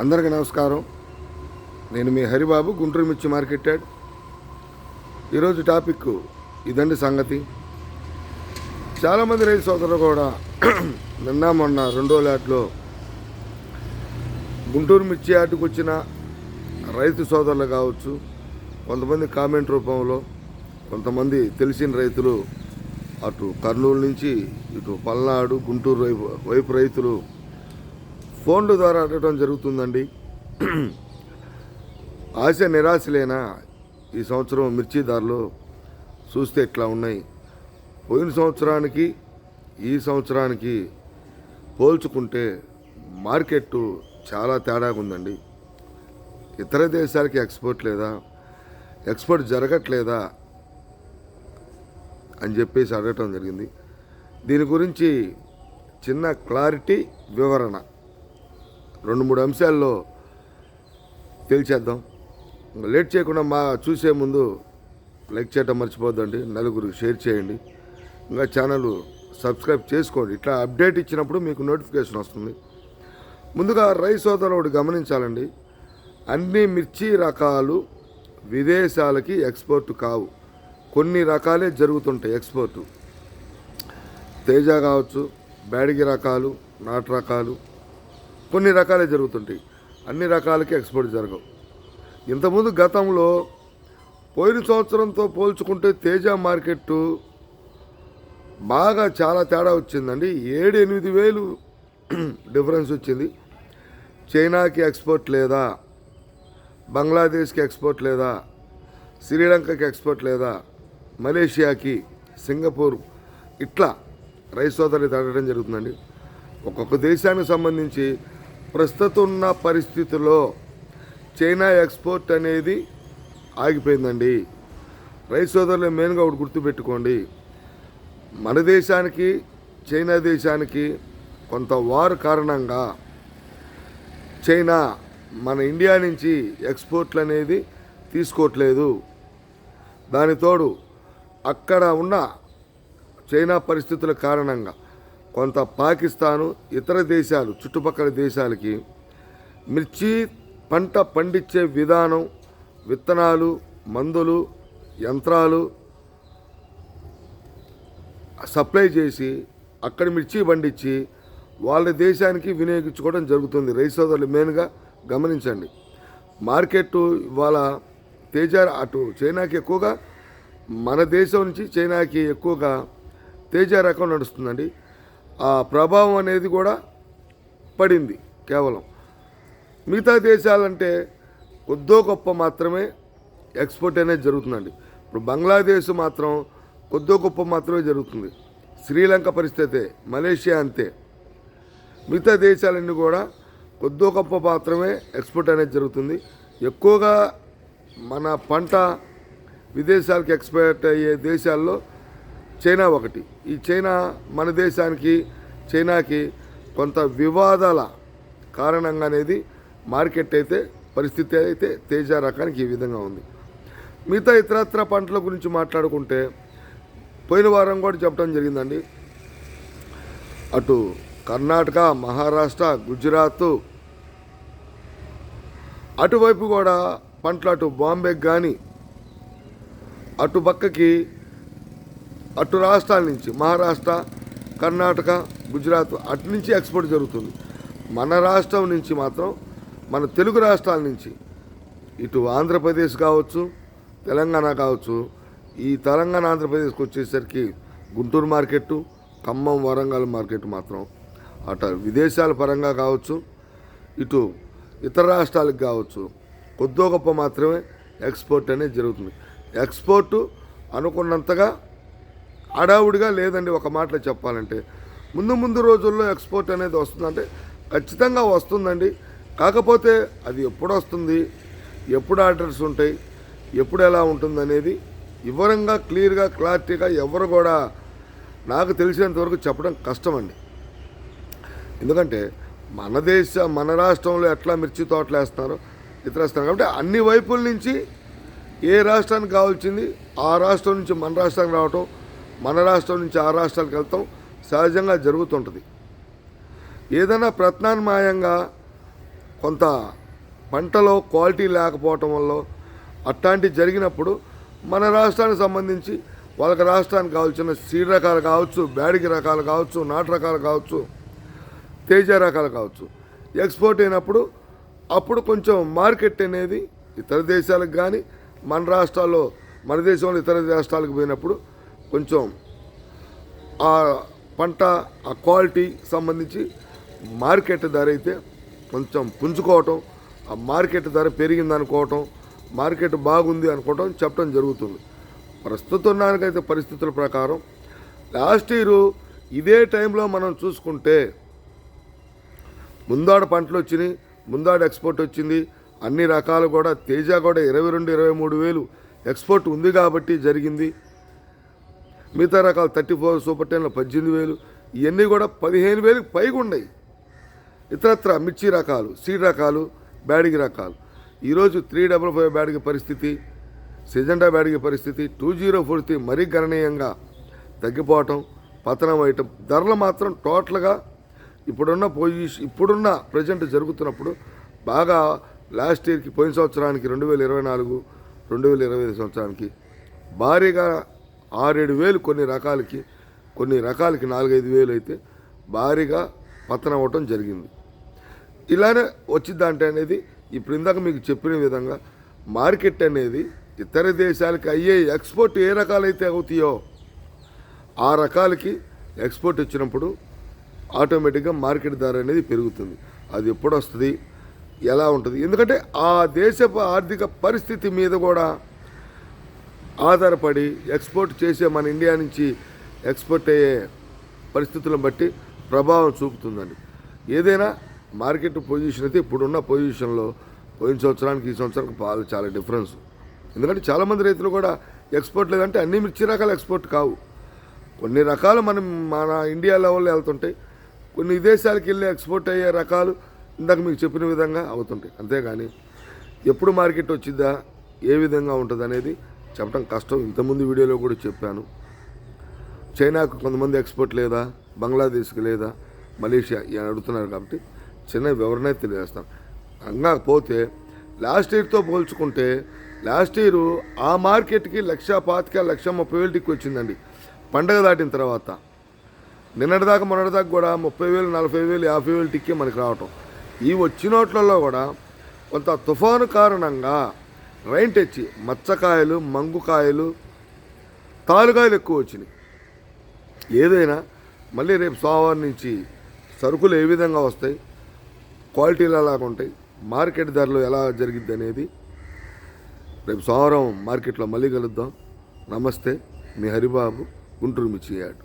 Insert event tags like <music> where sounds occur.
అందరికీ నమస్కారం. నేను మీ హరిబాబు గుంటూరు మిర్చి మార్కెట్ యాడ్ ఈరోజు టాపిక్ ఇదండి సంగతి. చాలామంది రైతు సోదరులు కూడా <clears throat> నిన్న మొన్న రెండో లాట్లో గుంటూరు మిర్చి యాడ్కి వచ్చిన రైతు సోదరులు కావచ్చు కొంతమంది కామెంట్ రూపంలో కొంతమంది తెలిసిన రైతులు అటు కర్నూలు నుంచి ఇటు పల్నాడు గుంటూరు వైపు వైపు రైతులు ఫోన్ల ద్వారా అడగడం జరుగుతుందండి. ఆశ నిరాశలేనా? ఈ సంవత్సరం మిర్చి ధరలు చూస్తే ఇట్లా ఉన్నాయి. పోయిన సంవత్సరానికి ఈ సంవత్సరానికి పోల్చుకుంటే మార్కెట్ చాలా తేడాగా ఉందండి. ఇతర దేశాలకి ఎక్స్పోర్ట్ లేదా? ఎక్స్పోర్ట్ జరగట్లేదా? అని చెప్పేసి అడగటం జరిగింది. దీని గురించి చిన్న క్లారిటీ వివరణ. రెండు మూడు అంశాల్లో తేల్చేద్దాం. ఇంకా లేట్ చేయకుండా మా చూసే ముందు లైక్ చేయటం మర్చిపోద్దండి నలుగురికి షేర్ చేయండి. ఇంకా ఛానల్ సబ్స్క్రైబ్ చేసుకోండి. ఇట్లా అప్డేట్ ఇచ్చినప్పుడు మీకు నోటిఫికేషన్ వస్తుంది. ముందుగా రైస్ సోదరులు ఒకటి గమనించాలండి. అన్ని మిర్చి రకాలు విదేశాలకి ఎక్స్పోర్ట్ కావు. కొన్ని రకాలే జరుగుతుంటాయి ఎక్స్పోర్టు. తేజ కావచ్చు బ్యాడిగి రకాలు నాటు రకాలు కొన్ని రకాలే జరుగుతుంటాయి. అన్ని రకాలకి ఎక్స్పోర్ట్ జరగవు. ఇంతకుముందు గతంలో పోయిన సంవత్సరంతో పోల్చుకుంటే తేజ మార్కెట్ బాగా చాలా తేడా వచ్చిందండి. ఏడు ఎనిమిది వేలు డిఫరెన్స్ వచ్చింది. చైనాకి ఎక్స్పోర్ట్ లేదా? బంగ్లాదేశ్కి ఎక్స్పోర్ట్ లేదా? శ్రీలంకకి ఎక్స్పోర్ట్ లేదా? మలేషియాకి? సింగపూర్? ఇట్లా రైస్ సోదరులు తగ్గడం జరుగుతుందండి. ఒక్కొక్క దేశానికి సంబంధించి ప్రస్తుతం ఉన్న పరిస్థితుల్లో చైనా ఎక్స్పోర్ట్ అనేది ఆగిపోయిందండి. రైస్ సోదరులు మెయిన్గా ఒకటి గుర్తుపెట్టుకోండి. మన దేశానికి చైనా దేశానికి కొంత వారు కారణంగా చైనా మన ఇండియా నుంచి ఎక్స్పోర్ట్లు అనేది తీసుకోవట్లేదు. దాని తోడు అక్కడ ఉన్న చైనా పరిస్థితుల కారణంగా కొంత పాకిస్తాను ఇతర దేశాలు చుట్టుపక్కల దేశాలకి మిర్చి పంట పండించే విధానం విత్తనాలు మందులు యంత్రాలు సప్లై చేసి అక్కడ మిర్చి పండించి వాళ్ళ దేశానికి వినియోగించుకోవడం జరుగుతుంది. రైస్ సోదరులు మెయిన్గా గమనించండి. మార్కెట్ ఇవాళ తేజ అటు చైనాకి ఎక్కువగా మన దేశం నుంచి చైనాకి ఎక్కువగా తేజ రకం నడుస్తుందండి. ఆ ప్రభావం అనేది కూడా పడింది కేవలం. మిగతా దేశాలంటే కొద్దో గొప్ప మాత్రమే ఎక్స్పోర్ట్ అనేది జరుగుతుందండి. ఇప్పుడు బంగ్లాదేశ్ మాత్రం కొద్దో గొప్ప మాత్రమే జరుగుతుంది. శ్రీలంక పరిస్థితే మలేషియా అంతే. మిగతా దేశాలన్నీ కూడా కొద్దో గొప్ప మాత్రమే ఎక్స్పోర్ట్ అనేది జరుగుతుంది. ఎక్కువగా మన పంట విదేశాలకు ఎక్స్పోర్ట్ అయ్యే దేశాల్లో చైనా ఒకటి. ఈ చైనా మన దేశానికి చైనాకి కొంత వివాదాల కారణంగా అనేది మార్కెట్ అయితే పరిస్థితి అయితే తేజ రకానికి ఈ విధంగా ఉంది. మిగతా ఇతరత్ర పంటల గురించి మాట్లాడుకుంటే పోయిన వారం కూడా చెప్పడం జరిగిందండి. అటు కర్ణాటక మహారాష్ట్ర గుజరాత్ అటువైపు కూడా పంటలు అటు బాంబేకి కానీ అటు పక్కకి అటు రాష్ట్రాల నుంచి మహారాష్ట్ర కర్ణాటక గుజరాత్ అటు నుంచి ఎక్స్పోర్ట్ జరుగుతుంది. మన రాష్ట్రం నుంచి మాత్రం మన తెలుగు రాష్ట్రాల నుంచి ఇటు ఆంధ్రప్రదేశ్ కావచ్చు తెలంగాణ కావచ్చు ఈ తెలంగాణ ఆంధ్రప్రదేశ్కి వచ్చేసరికి గుంటూరు మార్కెట్టు ఖమ్మం వరంగల్ మార్కెట్ మాత్రం అటు విదేశాల పరంగా కావచ్చు ఇటు ఇతర రాష్ట్రాలకు కావచ్చు కొద్దో గొప్ప మాత్రమే ఎక్స్పోర్ట్ అనేది జరుగుతుంది. ఎక్స్పోర్టు అనుకున్నంతగా హడావుడిగా లేదండి ఒక మాటలో చెప్పాలంటే. ముందు ముందు రోజుల్లో ఎక్స్పోర్ట్ అనేది వస్తుందంటే ఖచ్చితంగా వస్తుందండి. కాకపోతే అది ఎప్పుడు వస్తుంది? ఎప్పుడు ఆర్డర్స్ ఉంటాయి? ఎప్పుడు ఎలా ఉంటుంది అనేది వివరంగా క్లియర్గా క్లారిటీగా ఎవరు కూడా నాకు తెలిసినంత వరకు చెప్పడం కష్టమండి. ఎందుకంటే మన దేశ మన రాష్ట్రంలో ఎట్లా మిర్చి తోటలు వేస్తున్నారో ఇతర వేస్తున్నారు కాబట్టి అన్ని వైపుల నుంచి ఏ రాష్ట్రానికి కావాల్సింది ఆ రాష్ట్రం నుంచి మన రాష్ట్రానికి రావటం మన రాష్ట్రం నుంచి ఆ రాష్ట్రాలకు వెళ్తాం సహజంగా జరుగుతుంటుంది. ఏదైనా ప్రత్నాన్మాయంగా కొంత పంటలో క్వాలిటీ లేకపోవటం వల్ల అట్లాంటివి జరిగినప్పుడు మన రాష్ట్రానికి సంబంధించి వాళ్ళకి రాష్ట్రానికి కావాల్సిన సీడ్ రకాలు కావచ్చు బ్యాడిగి రకాలు కావచ్చు నాటు రకాలు కావచ్చు తేజ రకాలు కావచ్చు ఎక్స్పోర్ట్ అయినప్పుడు అప్పుడు కొంచెం మార్కెట్ అనేది ఇతర దేశాలకు కానీ మన రాష్ట్రాల్లో మన దేశంలో ఇతర రాష్ట్రాలకు పోయినప్పుడు కొంచెం ఆ పంట ఆ క్వాలిటీ సంబంధించి మార్కెట్ ధర అయితే కొంచెం పుంజుకోవటం ఆ మార్కెట్ ధర పెరిగింది అనుకోవటం మార్కెట్ బాగుంది అనుకోవటం చెప్పడం జరుగుతుంది. ప్రస్తుతం నాకైతే పరిస్థితుల ప్రకారం లాస్ట్ ఇయర్ ఇదే టైంలో మనం చూసుకుంటే ముందాడ పంటలు వచ్చినాయి ముందాడ ఎక్స్పోర్ట్ వచ్చింది అన్ని రకాలు కూడా తేజ కూడా ఇరవై రెండు ఇరవై మూడు వేలు ఎక్స్పోర్ట్ ఉంది కాబట్టి జరిగింది. మిగతా రకాలు థర్టీ ఫోర్ సూపర్ టెన్లో పద్దెనిమిది వేలు ఇవన్నీ కూడా పదిహేను వేలకు పైగా ఉన్నాయి. ఇతరత్ర మిర్చి రకాలు సీడ్ రకాలు బ్యాడిగి రకాలు. ఈరోజు త్రీ డబల్ ఫైవ్ బ్యాడిగి పరిస్థితి సిజెండా బ్యాడిగి పరిస్థితి టూ జీరో ఫోర్ త్రీ మరీ గణనీయంగా తగ్గిపోవటం పతనం అయ్యటం ధరలు మాత్రం టోటల్గా ఇప్పుడున్న పొజిషన్ ఇప్పుడున్న ప్రజెంట్ జరుగుతున్నప్పుడు బాగా లాస్ట్ ఇయర్కి పోయిన సంవత్సరానికి రెండు వేల ఇరవై నాలుగు రెండు వేల ఇరవై ఐదు సంవత్సరానికి భారీగా ఆరేడు వేలు కొన్ని రకాలకి కొన్ని రకాలకి నాలుగైదు వేలు అయితే భారీగా పతనం అవ్వటం జరిగింది. ఇలానే వచ్చిందంటే అనేది ఇప్పుడు ఇందాక మీకు చెప్పిన విధంగా మార్కెట్ అనేది ఇతర దేశాలకి అయ్యే ఎక్స్పోర్ట్ ఏ రకాలైతే అవుతాయో ఆ రకాలకి ఎక్స్పోర్ట్ వచ్చినప్పుడు ఆటోమేటిక్గా మార్కెట్ ధర అనేది పెరుగుతుంది. అది ఎప్పుడు వస్తుంది? ఎలా ఉంటుంది? ఎందుకంటే ఆ దేశపు ఆర్థిక పరిస్థితి మీద కూడా ఆధారపడి ఎక్స్పోర్ట్ చేసే మన ఇండియా నుంచి ఎక్స్పోర్ట్ అయ్యే పరిస్థితులను బట్టి ప్రభావం చూపుతుందండి. ఏదైనా మార్కెట్ పొజిషన్ అయితే ఇప్పుడున్న పొజిషన్లో పోయిన సంవత్సరానికి ఈ సంవత్సరానికి పాలు చాలా డిఫరెన్స్. ఎందుకంటే చాలామంది రైతులు కూడా ఎక్స్పోర్ట్ లేదంటే అన్ని మిర్చి రకాలు ఎక్స్పోర్ట్ కావు. కొన్ని రకాలు మనం మన ఇండియా లెవెల్లో వెళ్తుంటాయి. కొన్ని విదేశాలకు వెళ్ళి ఎక్స్పోర్ట్ అయ్యే రకాలు ఇందాక మీకు చెప్పిన విధంగా అవుతుంటాయి. అంతేగాని ఎప్పుడు మార్కెట్ వచ్చిద్దా ఏ విధంగా ఉంటుంది అనేది చెప్పడం కష్టం. ఇంతకుముందు వీడియోలో కూడా చెప్పాను. చైనాకు కొంతమంది ఎక్స్పోర్ట్ లేదా బంగ్లాదేశ్కి లేదా మలేషియా ఇవి అడుగుతున్నారు కాబట్టి చిన్న వివరణ తెలియజేస్తాను. అంగా పోతే లాస్ట్ ఇయర్తో పోల్చుకుంటే లాస్ట్ ఇయర్ ఆ మార్కెట్కి లక్ష పాతిక లక్ష ముప్పై వేలు టిక్కి వచ్చిందండి. పండగ దాటిన తర్వాత. నిన్నటిదాకా మొన్నటిదాకా కూడా ముప్పై వేలు నలభై వేలు యాభై వేలు టిక్కే మనకి రావటం. ఈ వచ్చినోట్లలో కూడా కొంత తుఫాను కారణంగా రైన్ తెచ్చి మచ్చకాయలు మంగుకాయలు తాలుకాయలు ఎక్కువ వచ్చినాయి. ఏదైనా మళ్ళీ రేపు సోమవారం నుంచి సరుకులు ఏ విధంగా వస్తాయి క్వాలిటీలు ఎలాగ ఉంటాయి మార్కెట్ ధరలు ఎలా జరిగిద్ది అనేది రేపు సోమవారం మార్కెట్లో మళ్ళీ కలుద్దాం. నమస్తే మీ హరిబాబు గుంటూరు మిర్చి యాడ్